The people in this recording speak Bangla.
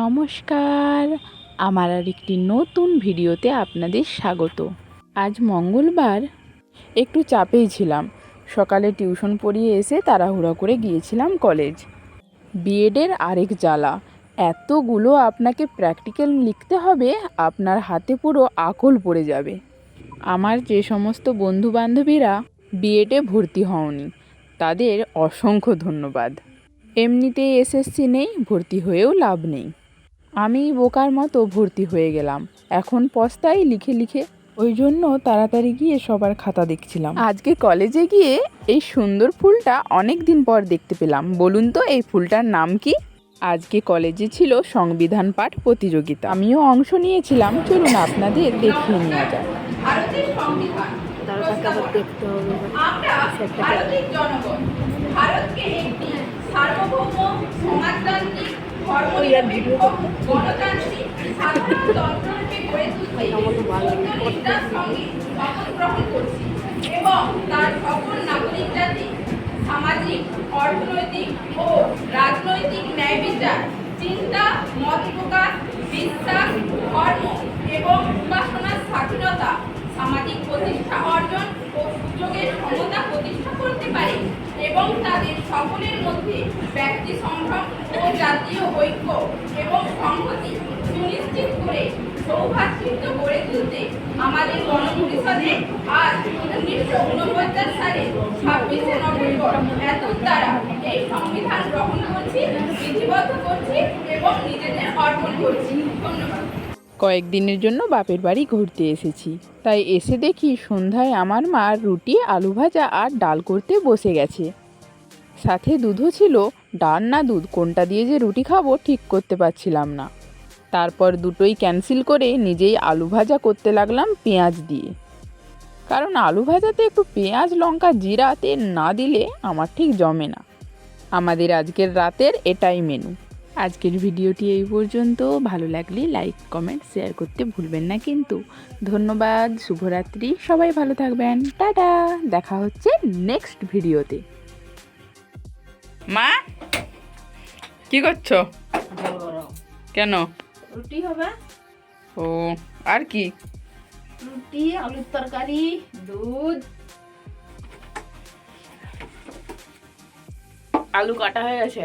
নমস্কার। আমার আর একটি নতুন ভিডিওতে আপনাদের স্বাগত। আজ মঙ্গলবার, একটু চাপেই ছিলাম। সকালে টিউশন পড়িয়ে এসে তাড়াহুড়া করে গিয়েছিলাম কলেজ। বিএডের আরেক জ্বালা, এতগুলো আপনাকে প্র্যাকটিক্যাল লিখতে হবে, আপনার হাতে পুরো আকল পড়ে যাবে। আমার যে সমস্ত বন্ধু বান্ধবীরা বিএডে ভর্তি হওনি, তাদের অসংখ্য ধন্যবাদ। এমনিতেই এসএসসি নেই, ভর্তি হয়েও লাভ নেই। আমি বোকার মতো ভর্তি হয়ে গেলাম। এখন পস্তাই লিখে লিখে ওই জন্য তাড়াতাড়ি গিয়ে সবার খাতা দেখছিলাম। আজকে কলেজে গিয়ে এই সুন্দর ফুলটা অনেক দিন পর দেখতে পেলাম। বলুন তো এই ফুলটার নাম কি? আজকে কলেজে ছিল সংবিধান পাঠ প্রতিযোগিতা। আমিও অংশ নিয়েছিলাম। চলুন আপনাদের দেখিয়ে নেওয়া যাক। ভারতের সংবিধান তারা তাকে আবার দেখতে হবে আমরা ভারতের জনগণ ভারতকে একটি সার্বভৌম সমাজতান্ত্রিক ধর্মনিরপেক্ষ গণতান্ত্রিক সাধারণতন্ত্ররূপে গড়ে তুলতে সত্যনিষ্ঠার সঙ্গে শপথ গ্রহণ করছি এবং তার সকল নাগরিক জাতি সামাজিক অর্থনৈতিক ও রাজনৈতিক ন্যায় চিন্তা মত প্রকাশ বিশ্বাস ধর্ম এবং উপাসনার স্বাধীনতা, সামাজিক প্রতিষ্ঠা অর্জন ও সুযোগের সমতা প্রতিষ্ঠা করতে পারে এবং তাদের সকলের মধ্যে ব্যক্তি সম্ভ্রম ও জাতীয় ঐক্য এবং সংহতি সুনিশ্চিত করে সৌভাতৃত্ব গড়ে তুলতে আমাদের গণপরিষদে আজ উনিশশো উনপঞ্চাশ সালে ছাব্বিশে নভেম্বর এত দ্বারা এই সংবিধান গ্রহণ করছি বিধিবদ্ধ করছি এবং নিজেদের অর্পণ করছি। ধন্যবাদ। কয়েকদিনের জন্য বাপের বাড়ি ঘুরতে এসেছি। তাই এসে দেখি সন্ধ্যায় আমার মা রুটি, আলু ভাজা আর ডাল করতে বসে গেছে। সাথে দুধও ছিল ডাল না দুধ, কোনটা দিয়ে যে রুটি খাব ঠিক করতে পারছিলাম না। তারপর দুটোই ক্যান্সেল করে নিজেই আলু ভাজা করতে লাগলাম পেঁয়াজ দিয়ে। কারণ আলু ভাজাতে একটু পেঁয়াজ, লঙ্কা, জিরা, তেল না দিলে আমার ঠিক জমে না। আমাদের আজকের রাতের এটাই মেনু আজকের ভিডিওটি এই পর্যন্ত। ভালো লাগলে লাইক কমেন্ট শেয়ার করতে ভুলবেন না কিন্তু। ধন্যবাদ, শুভরাত্রি। সবাই ভালো থাকবেন। টাটা! দেখা হচ্ছে নেক্সট ভিডিওতে। মা? কি করছ? কেন? রুটি হবে। ও আর কি? রুটি আলুর তরকারি দুধ। আলু কাটা হয়ে গেছে।